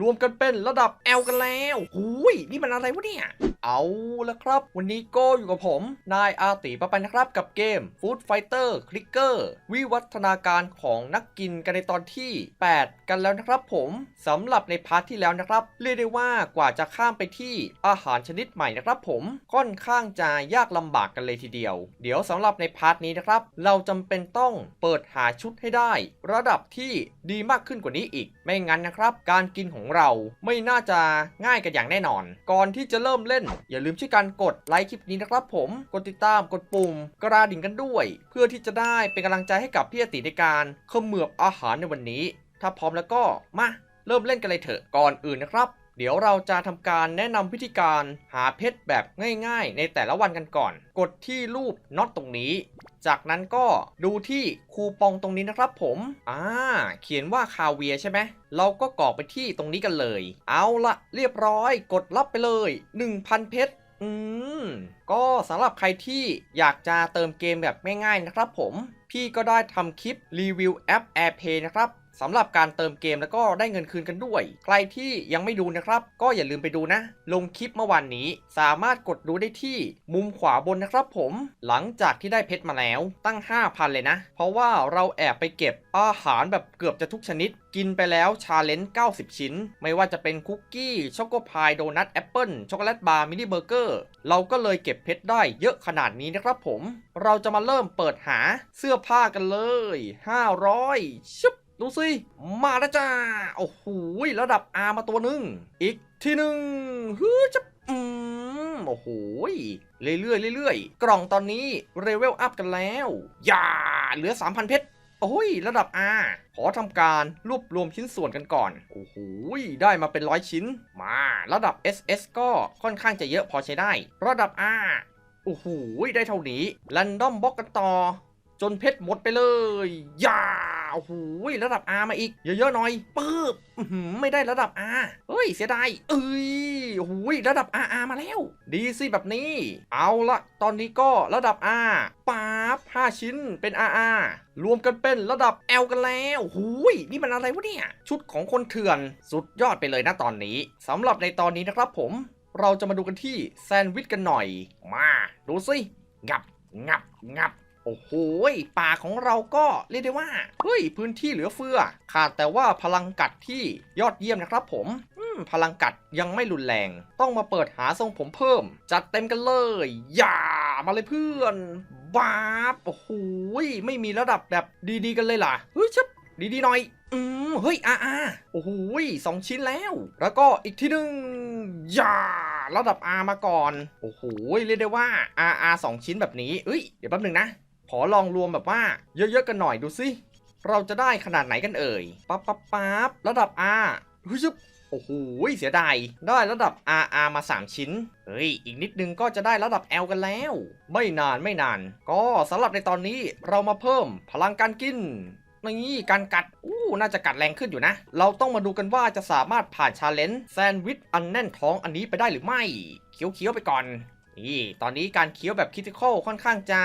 รวมกันเป็นระดับ L กันแล้วหูยนี่มันอะไรวะเนี่ย เอาละครับ วันนี้ก็อยู่กับผม นายอาติปะไปนะครับกับเกม Food Fighter Clicker วิวัฒนาการของนักกินกันในตอนที่ 8 กันแล้วนะครับผมสำหรับในพาร์ทที่แล้วนะครับ เรียกได้ว่ากว่าจะข้ามไปที่อาหารชนิดใหม่นะครับผมค่อนข้างจะยากลำบากกันเลยทีเดียว เดี๋ยวสำหรับในพาร์ทนี้นะครับ เราจำเป็นต้องเปิดหาชุดให้ได้ ระดับที่ดีมากขึ้นกว่านี้อีก ไม่งั้นนะครับ การกินของเราไม่น่าจะง่ายกันอย่างแน่นอน ก่อนที่จะเริ่มเล่นอย่าลืมช่วยกันกดไลค์คลิปนี้นะครับผม กดติดตามกดปุ่มกระดิ่งกันด้วย เพื่อที่จะได้เป็นกำลังใจให้กับพี่อติในการเขมือบอาหารในวันนี้ ถ้าพร้อมแล้วก็มาเริ่มเล่นกันเลยเถอะก่อนอื่นนะครับ เดี๋ยวเราจะทำการแนะนำวิธีการหาเพชรแบบง่าย ๆ ในแต่ละวันกันก่อน กดที่รูปน็อตตรงนี้ จากนั้นก็ดูที่คูปองตรงนี้นะครับผมอ่าเขียนว่าคาเวียใช่ไหมเราก็กรอกไปที่ตรงนี้กันเลย เอาละเรียบร้อย กดรับไปเลย 1,000 เพชรอืม ก็สำหรับใครที่อยากจะเติมเกมแบบง่ายๆนะครับผม พี่ก็ได้ทำคลิปรีวิวแอป AirPay นะครับ สำหรับการเติมเกมแล้วก็ได้เงินคืนกันด้วย ใครที่ยังไม่ดูนะครับ ก็อย่าลืมไปดูนะ ลงคลิปเมื่อวานนี้ สามารถกดดูได้ที่มุมขวาบนนะครับผม หลังจากที่ได้เพชรมาแล้วตั้ง 5,000 เลยนะ เพราะว่าเราแอบไปเก็บอาหารแบบเกือบจะทุกชนิด กินไปแล้วชาเลนจ์90 ชิ้น ไม่ว่าจะเป็นคุกกี้ช็อกโกพายโดนัทแอปเปิลช็อกโกแลตบาร์มินิเบอร์เกอร์เราก็เลยเก็บเพชรได้เยอะขนาดนี้นะครับผม เราจะมาเริ่มเปิดหาเสื้อผ้ากันเลย 500ชุบ ดูสิ มาแล้วจ้า โอ้โหระดับ R มาตัวหนึ่ง อีกทีหนึ่งฮึจะอืมโอ้โหเรื่อยๆเรื่อยๆ กล่องตอนนี้เลเวลอัพกันแล้ว อย่า เหลือ 3,000 เพชรโอ้ย ระดับ R ขอทำการรวบรวมชิ้นส่วนกันก่อน โอ้โห ได้มาเป็นร้อยชิ้น มาระดับ SS ก็ค่อนข้างจะเยอะพอใช้ได้ ระดับ R โอ้โห ได้เท่านี้ r รนดอมบล็อกกันต่อ จนเพชรหมดไปเลย อย่า โอ้โหระดับ R มาอีก เยอะๆหน่อยปึ๊บไม่ได้ระดับ R เฮ้ยเสียดายเอ้ยโอ้โหระดับ RR มาแล้ว ดีสิแบบนี้ เอาละตอนนี้ก็ระดับ R ป๊าบ5ชิ้นเป็น RR รวมกันเป็นระดับ L กันแล้วหูยนี่มันอะไรวะเนี่ย ชุดของคนเถื่อนสุดยอดไปเลยนะตอนนี้สำหรับในตอนนี้นะครับผม เราจะมาดูกันที่แซนด์วิชกันหน่อย มา ดูสิ งับ งับ งับ โอ้โหป่าของเราก็เรียกได้ว่าเฮ้ยพื้นที่เหลือเฟือ ขาดแต่ว่าพลังกัดที่ยอดเยี่ยมนะครับผมพลังกัดยังไม่รุนแรง ต้องมาเปิดหาทรงผมเพิ่ม จัดเต็มกันเลย อย่ามาเลยเพื่อนบาบโอ้โหไม่มีระดับแบบดีๆกันเลยล่ะเฮ้ยชับดีๆหน่อย อืมเฮ้ยอาอาโอ้โหสองชิ้นแล้ว แล้วก็อีกทีหนึ่งอย่าระดับ R มาก่อน โอ้โหเรียกได้ว่า RR 2ชิ้นแบบนี้เอ้ย เดี๋ยวแป๊บหนึ่งนะ ขอลองรวมแบบว่าเยอะๆกันหน่อยดูสิเราจะได้ขนาดไหนกันเอ่ยปั๊บปั๊บปั๊บระดับ R เฮ้ยชึบโอ้โหเสียดายได้ระดับ RR มา 3 ชิ้น เฮ้ย อีกนิดนึงก็จะได้ระดับ L กันแล้ว ไม่นานไม่นาน ก็สำหรับในตอนนี้เรามาเพิ่มพลังการกินนี่การกัด อู้ น่าจะกัดแรงขึ้นอยู่นะ เราต้องมาดูกันว่าจะสามารถผ่านชาเลนจ์แซนด์วิชอันแน่นท้องอันนี้ไปได้หรือไม่ เคี้ยวๆไปก่อน นี่ ตอนนี้การเคี้ยวแบบคิติคอลค่อนข้างจะ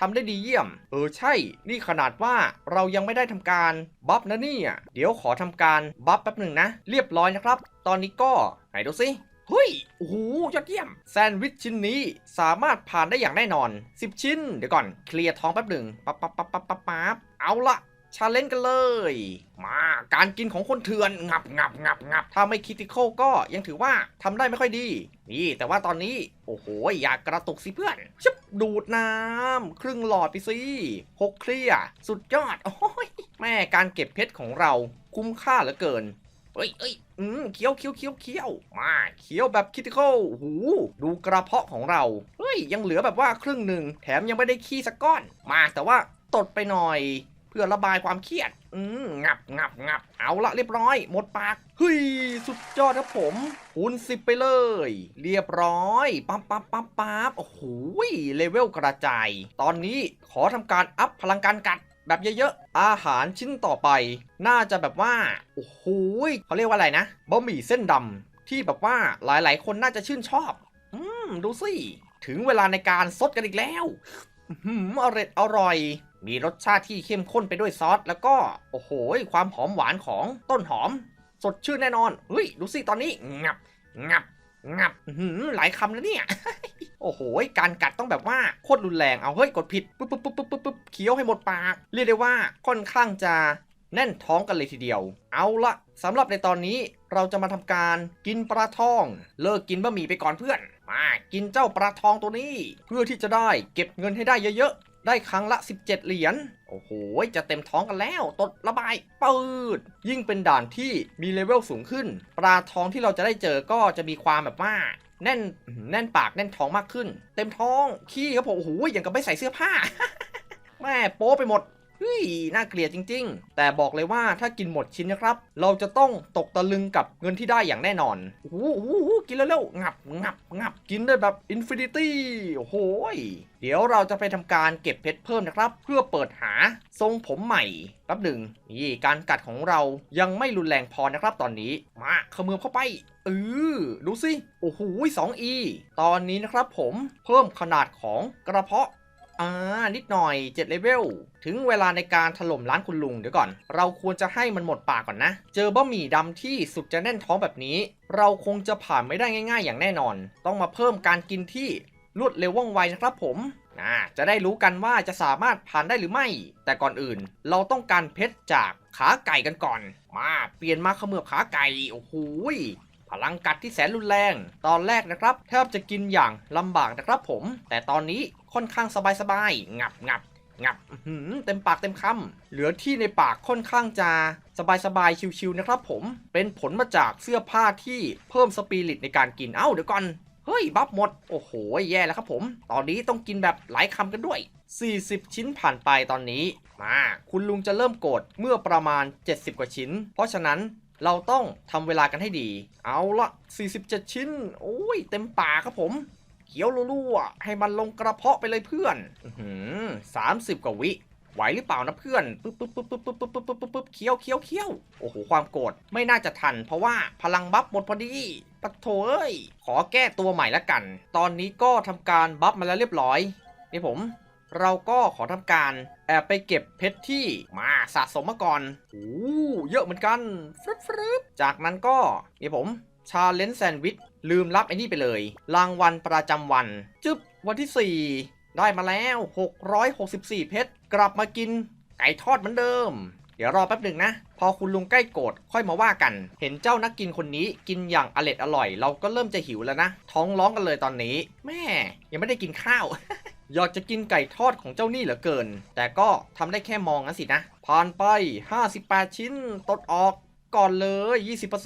ทำได้ดีเยี่ยม เออใช่ นี่ขนาดว่าเรายังไม่ได้ทำการบัฟนะเนี่ย เดี๋ยวขอทำการบัฟแป๊บหนึ่งนะ เรียบร้อยนะครับ ตอนนี้ก็ไหนดูสิเฮ้ย โอ้โห ยอดเยี่ยม แซนด์วิชชิ้นนี้สามารถผ่านได้อย่างแน่นอน 10 ชิ้น เดี๋ยวก่อน เคลียร์ท้องแป๊บหนึ่งปั๊บปั๊บปั๊บปั๊บปั๊บปั๊บเอาละ ชาเลนจ์กันเลย มาการกินของคนเถื่อนงับงับงับงับถ้าไม่คิติคอลก็ยังถือว่าทำได้ไม่ค่อยดี นี่แต่ว่าตอนนี้ โอ้โห อยากกระตุกสิเพื่อนชิบดูดน้ำครึ่งหลอดไปสิหกเคลียสุดยอด โอ้ยแม่การเก็บเพชรของเราคุ้มค่าเหลือเกินเอ้ยเอ้ยอืมเคี้ยวเคี้ยวเคี้ยวเคี้ยวมาเคี้ยวแบบคิติคอลหูดูกระเพาะของเรา เฮ้ย ยังเหลือแบบว่าครึ่งหนึ่ง แถมยังไม่ได้ขี้สักก้อน มาแต่ว่าตดไปหน่อย พื่อระบายความเครียด อืมงับงับงับเอาละเรียบร้อย หมดปากเฮ้ยสุดยอดครับผมคูณสิบไปเลย เรียบร้อยปั๊บปั๊บปั๊บปั๊บโอ้โหเลเวลกระจาย ตอนนี้ขอทำการอัพพลังการกัดแบบเยอะๆ อาหารชิ้นต่อไป น่าจะแบบว่า โอ้โหเขาเรียกว่าอะไรนะบะหมี่เส้นดำที่แบบว่าหลายๆ คนน่าจะชื่นชอบ อืม ดูสิ ถึงเวลาในการซดกันอีกแล้ว อืมอร่อยอร่อย มีรสชาติที่เข้มข้นไปด้วยซอส แล้วก็ โอ้โห ความหอมหวานของต้นหอม สดชื่นแน่นอนเฮ้ยดูสิตอนนี้งับงับงับหือหลายคำแล้วเนี่ย โอ้โห การกัดต้องแบบว่าโคตรรุนแรงเอาเฮ้ยกดผิดปุ๊บปุ๊บปุ๊บปุ๊บปุ๊บปุ๊บเคี้ยวให้หมดปาก เรียกได้ว่าค่อนข้างจะแน่นท้องกันเลยทีเดียว เอาละสำหรับในตอนนี้เราจะมาทำการกินปลาทอง เลิกกินบะหมี่ไปก่อนเพื่อน มากินเจ้าปลาทองตัวนี้ เพื่อที่จะได้เก็บเงินให้ได้เยอะๆ ได้ครั้งละ 17 เหรียญ โอ้โห จะเต็มท้องกันแล้ว ตดระบายปืด ยิ่งเป็นด่านที่มีเลเวลสูงขึ้น ปลาทองที่เราจะได้เจอก็จะมีความแบบว่าแน่นแน่นปากแน่นท้องมากขึ้น เต็มท้องขี้ครับผมโอ้โหอย่างกับไม่ใส่เสื้อผ้า แม่โป๊ไปหมด ฮ้ยน่าเกลียดจริง ๆ แต่บอกเลยว่าถ้ากินหมดชิ้นนะครับ เราจะต้องตกตะลึงกับเงินที่ได้อย่างแน่นอนโอ้โหโอ้โหกินเร็วงับงับงับกินได้แบบอินฟินิตี้โอ้โหยเดี๋ยวเราจะไปทำการเก็บเพชรเพิ่มนะครับ เพื่อเปิดหาทรงผมใหม่แป๊บหนึ่งนี่การกัดของเรายังไม่รุนแรงพอนะครับ ตอนนี้มาเขมือเข้าไปเออดูสิโอ้โห 2e ตอนนี้นะครับผมเพิ่มขนาดของกระเพาะ อ่า นิดหน่อย7เลเวล ถึงเวลาในการถล่มร้านคุณลุงเดี๋ยวก่อน เราควรจะให้มันหมดปากก่อนนะ เจอบะหมี่ดำที่สุดจะแน่นท้องแบบนี้ เราคงจะผ่านไม่ได้ง่าย ๆ อย่างแน่นอน ต้องมาเพิ่มการกินที่รวดเร็วว่องไวนะครับผมอ่าจะได้รู้กันว่าจะสามารถผ่านได้หรือไม่ แต่ก่อนอื่น เราต้องการเพชรจากขาไก่กันก่อน มา เปลี่ยนมาเขมือบขาไก่ โอ้โห ลังกัดที่แสนรุนแรง ตอนแรกนะครับแทบจะกินอย่างลำบากนะครับผม แต่ตอนนี้ค่อนข้างสบายๆงับงับงับหือเต็มปากเต็มคำเหลือที่ในปากค่อนข้างจะสบายๆชิวๆนะครับผม เป็นผลมาจากเสื้อผ้าที่เพิ่มสปิริตในการกินเอ้าเดี๋ยวก่อนเฮ้ย บัฟหมด โอ้โห แย่แล้วครับผม ตอนนี้ต้องกินแบบหลายคำกันด้วย 40 ชิ้นผ่านไปตอนนี้ มา คุณลุงจะเริ่มโกรธเมื่อประมาณ 70 กว่าชิ้น เพราะฉะนั้น เราต้องทำเวลากันให้ดี เอาละ47 ชิ้น โอ้ย เต็มปากครับผมเขียวรั่วๆให้มันลงกระเพาะไปเลยเพื่อนหือสามสิบกว่าวิไหวหรือเปล่านะเพื่อนปึ๊บปึ๊บปึ๊บปึ๊บปึ๊บปึ๊บปึ๊บปึ๊บปึ๊บเคี้ยวเคี้ยวเคี้ยวโอ้โหความโกรธไม่น่าจะทัน เพราะว่าพลังบัฟหมดพอดีปะโถเอ้ยขอแก้ตัวใหม่ละกัน ตอนนี้ก็ทำการบัฟมาแล้วเรียบร้อยนี่ผม เราก็ขอทำการแอบไปเก็บเพชรที่มาสะสมมาก่อนโอ้เยอะเหมือนกันฟรึบฟรึบจากนั้นก็นี่ผมชาเลนจ์แซนด์วิชลืมรับไอ้นี่ไปเลย รางวัลประจำวันจึ๊บวันที่ 4 ได้มาแล้ว 664 เพชร กลับมากินไก่ทอดเหมือนเดิม เดี๋ยวรอแป๊บหนึ่งนะ พอคุณลุงใกล้โกรธค่อยมาว่ากัน เห็นเจ้านักกินคนนี้กินอย่างอร็ดอร่อย เราก็เริ่มจะหิวแล้วนะ ท้องร้องกันเลยตอนนี้ แม่ยังไม่ได้กินข้าว อยากจะกินไก่ทอดของเจ้านี่เหลือเกิน แต่ก็ทำได้แค่มองงั้นสินะ ผ่านไป 58 ชิ้น ตดออกก่อนเลย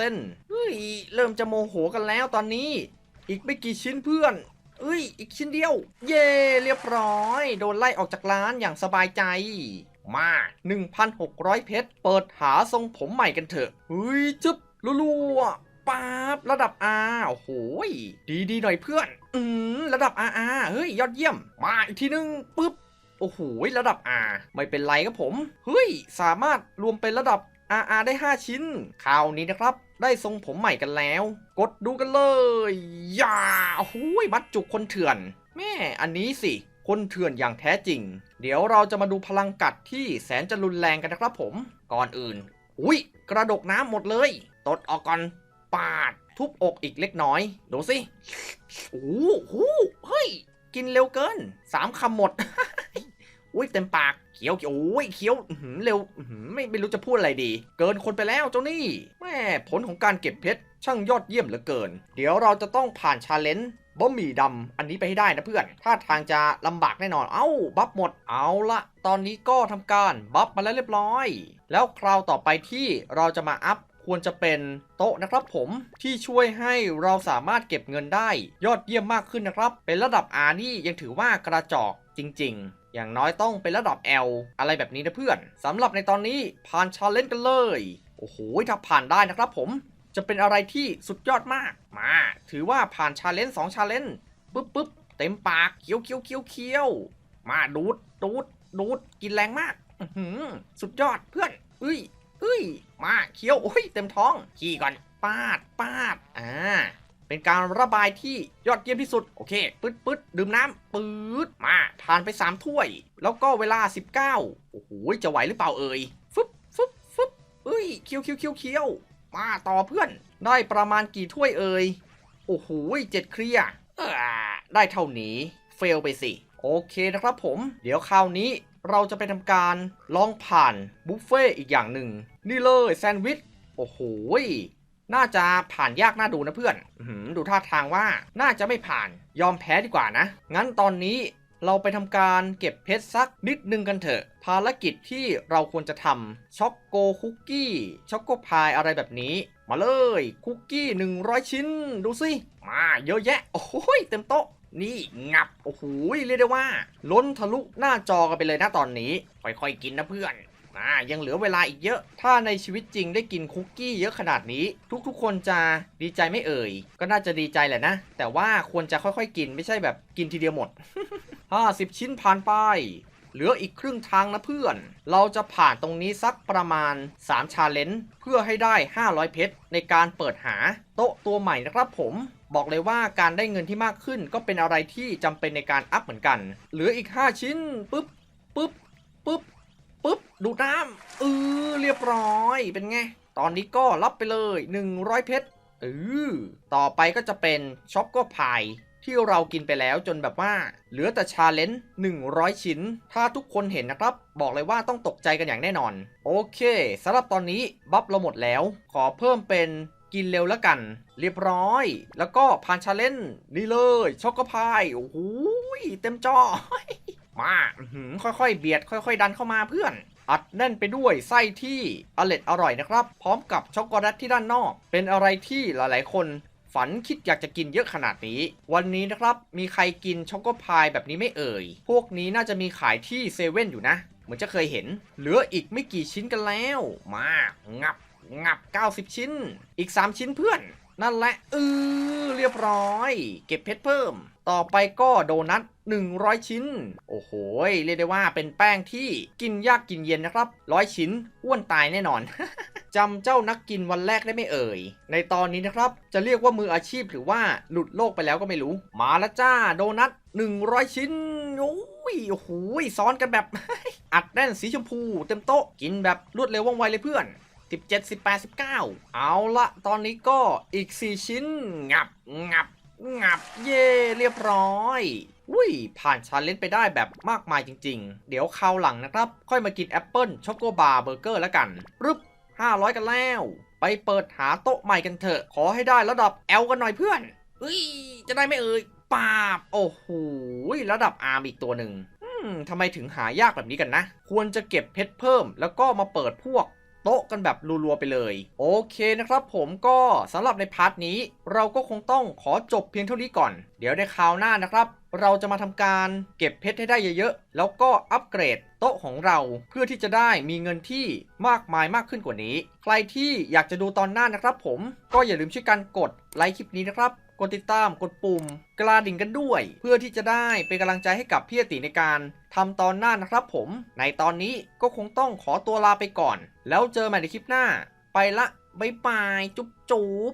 20%เฮ้ย เริ่มจะโมโหกันแล้วตอนนี้ อีกไม่กี่ชิ้นเพื่อนเอ้ย อีกชิ้นเดียว เย่เรียบร้อย โดนไล่ออกจากร้านอย่างสบายใจ มา 1,600 เพชร เปิดหาทรงผมใหม่กันเถอะเฮ้ยจึ๊บรัวๆ ป๊บระดับ R โอ้โหยดีดีหน่อยเพื่อน อืมระดับ RR เฮ้ยยอดเยี่ยม มาอีกทีนึงปึ๊บโอ้โหระดับ R ไม่เป็นไรครับผมเฮ้ยสามารถรวมเป็นระดับ RR ได้ 5 ชิ้นคราวนี้นะครับ ได้ทรงผมใหม่กันแล้ว กดดูกันเลยอย่าโอ้โหบัดจุกคนเถื่อน แม่อันนี้สิคนเถื่อนอย่างแท้จริง เดี๋ยวเราจะมาดูพลังกัดที่แสนจะรุนแรงกันนะครับผม ก่อนอื่น อุ้ยกระดกน้ำหมดเลย ตดออกก่อน ปาด ทุบอกอีกเล็กน้อย ดูสิโอ้โหเฮ้ย กินเร็วเกินสามคำหมดอุ้ยเต็มปากเคี้ยวโอ้ยเคี้ยวหือเร็วหือไม่ไม่รู้จะพูดอะไรดี เกินคนไปแล้วเจ้านี่แม่ผลของการเก็บเพชรช่างยอดเยี่ยมเหลือเกิน เดี๋ยวเราจะต้องผ่านชาเลนจ์บะหมี่ดำอันนี้ไปให้ได้นะเพื่อนท่าทางจะลำบากแน่นอน เอ้า บัฟหมดเอาละตอนนี้ก็ทำการบัฟมาแล้วเรียบร้อย แล้วคราวต่อไปที่เราจะมาอัพ ควรจะเป็นโต๊ะนะครับผมที่ช่วยให้เราสามารถเก็บเงินได้ ยอดเยี่ยมมากขึ้นนะครับ เป็นระดับ R นี่ยังถือว่ากระจอกจริง ๆ อย่างน้อยต้องเป็นระดับ L อะไรแบบนี้นะเพื่อนสำหรับในตอนนี้ผ่านชาเลนจ์กันเลย โอ้โหถ้าผ่านได้นะครับผมจะเป็นอะไรที่สุดยอดมากมา ถือว่าผ่านชาเลนจ์สองชาเลนจ์ปึ๊บปึ๊บเต็มปากเคี้ยวเคี้ยวเคี้ยวเคี้ยวมาดูดดูดดูดกินแรงมาก สุดยอดเพื่อนเอ้ย เอ้ย มาเคี้ยวโอ้ยเต็มท้อง ขี้ก่อน ปาดปาด อ่า เป็นการระบายที่ยอดเยี่ยมที่สุด โอเค ปึ๊ดปึ๊ดดื่มน้ำปื๊ด มาผ่านไป 3 ถ้วย แล้วก็เวลา 19 โอ้โห จะไหวหรือเปล่าเอ่ย ฟึบฟึบฟึบเอ้ย เคี้ยวเคี้ยวเคี้ยวเคี้ยว มาต่อเพื่อน ได้ประมาณกี่ถ้วยเอ่ย โอ้โหเจ็ดเคลียได้เท่านี้ เฟลไปสิ โอเคนะครับผม เดี๋ยวคราวนี้ เราจะไปทำการลองผ่านบุฟเฟ่อีกอย่างหนึ่งนี่เลยแซนด์วิชโอ้โหน่าจะผ่านยากน่าดูนะเพื่อนอดูท่าทางว่าน่าจะไม่ผ่านยอมแพ้ดีกว่านะ งั้นตอนนี้เราไปทำการเก็บเพชรสักนิดนึงกันเถอะ ภารกิจที่เราควรจะทำช็อกโกคุกกี้ช็อกโกพายอะไรแบบนี้ มาเลยคุกกี้ 100 ชิ้น ดูสิมาเยอะแยะ โอ้โหยเต็มโต๊ะ นี่งับ โอ้โหเรียกได้ว่า ล้นทะลุหน้าจอกันไปเลยนะตอนนี้ ค่อยๆกินนะเพื่อนอ่ายังเหลือเวลาอีกเยอะ ถ้าในชีวิตจริงได้กินคุกกี้เยอะขนาดนี้ ทุกๆ คนจะดีใจไม่เอ่ย ก็น่าจะดีใจแหละนะ แต่ว่าควรจะค่อยๆ กินไม่ใช่แบบกินทีเดียวหมด 50 ชิ้นผ่านไป เหลืออีกครึ่งทางนะเพื่อน เราจะผ่านตรงนี้สักประมาณ 3 ชาเลนจ์เพื่อให้ได้ 500 เพชรในการเปิดหาโต๊ะตัวใหม่นะครับผมบอกเลยว่าการได้เงินที่มากขึ้นก็เป็นอะไรที่จำเป็นในการอัพเหมือนกัน เหลืออีก 5 ชิ้นปุ๊บปุ๊บปุ๊บปุ๊บดูน้ำเออเรียบร้อยเป็นไง ตอนนี้ก็รับไปเลย 100 เพชรเออต่อไปก็จะเป็นช็อกโกพาย ที่เรากินไปแล้วจนแบบว่า เหลือแต่ชาเลนจ์100 ชิ้น ถ้าทุกคนเห็นนะครับ บอกเลยว่าต้องตกใจกันอย่างแน่นอน โอเคสำหรับตอนนี้บัฟเราหมดแล้ว ขอเพิ่มเป็นกินเร็วแล้วกัน เรียบร้อย แล้วก็ผ่านชาเลนจ์นี่เลยช็อกโกพายโอ้โหเต็มจอ มาค่อยๆ เบียด ค่อย ๆ ดันเข้ามาเพื่อนอัดแน่นไปด้วยไส้ที่อร่อยอร่อยนะครับ พร้อมกับช็อกโกแลตที่ด้านนอก เป็นอะไรที่หลายๆ คน ฝันคิดอยากจะกินเยอะขนาดนี้ วันนี้นะครับมีใครกินช็อกโกพายแบบนี้ไม่เอ่ย พวกนี้น่าจะมีขายที่เซเว่นอยู่นะ เหมือนจะเคยเห็น เหลืออีกไม่กี่ชิ้นกันแล้ว มางับงับ 90 ชิ้น อีก 3 ชิ้นเพื่อน นั่นแหละเออเรียบร้อย เก็บเพชรเพิ่ม ต่อไปก็โดนัท100 ชิ้น โอ้โห เรียกได้ว่าเป็นแป้งที่กินยากกินเย็นนะครับร้อยชิ้นอ้วนตายแน่นอน จำเจ้านักกินวันแรกได้ไม่เอ่ย ในตอนนี้นะครับ จะเรียกว่ามืออาชีพหรือว่าหลุดโลกไปแล้วก็ไม่รู้ มาล้วจ้าโดนัท100 ชิ้นโอ้ยโอ้โหซ้อนกันแบบ อัดแน่นสีชมพูเต็มโต๊ะกินแบบรวดเร็วว่องไวเลยเพื่อน17 18 19 เอาละตอนนี้ก็อีก 4 ชิ้น งับ งับ งับ เย่เรียบร้อยอุ้ย ผ่านชาเลนจ์ไปได้แบบมากมายจริง ๆ เดี๋ยวคราวหลังนะครับ ค่อยมากินแอปเปิลช็อกโกบาร์เบอร์เกอร์แล้วกันรึบ 500 กันแล้ว ไปเปิดหาโต๊ะใหม่กันเถอะ ขอให้ได้ระดับ L กันหน่อยเพื่อนเฮ้ย จะได้ไม่เอ่ยปาบ โอ้โห ระดับ R อีกตัวหนึ่งทำไมถึงหายากแบบนี้กันนะ ควรจะเก็บเพชรเพิ่ม แล้วก็มาเปิดพวก โต๊ะกันแบบรัวๆไปเลย โอเคนะครับผมก็สำหรับในพาร์ทนี้ เราก็คงต้องขอจบเพียงเท่านี้ก่อน เดี๋ยวในคราวหน้านะครับ เราจะมาทำการเก็บเพชรให้ได้เยอะๆ แล้วก็อัปเกรดโต๊ะของเราเพื่อที่จะได้มีเงินที่มากมายมากขึ้นกว่านี้ ใครที่อยากจะดูตอนหน้านะครับ ผมก็อย่าลืมช่วยกันกดไลค์คลิปนี้นะครับ กดติดตามกดปุ่ม กระดิ่งกันด้วย เพื่อที่จะได้เป็นกำลังใจให้กับพี่อติในการทำตอนหน้านะครับผม ในตอนนี้ก็คงต้องขอตัวลาไปก่อน แล้วเจอใหม่ในคลิปหน้า ไปละบ๊ายบาย จุ๊บจุ๊บ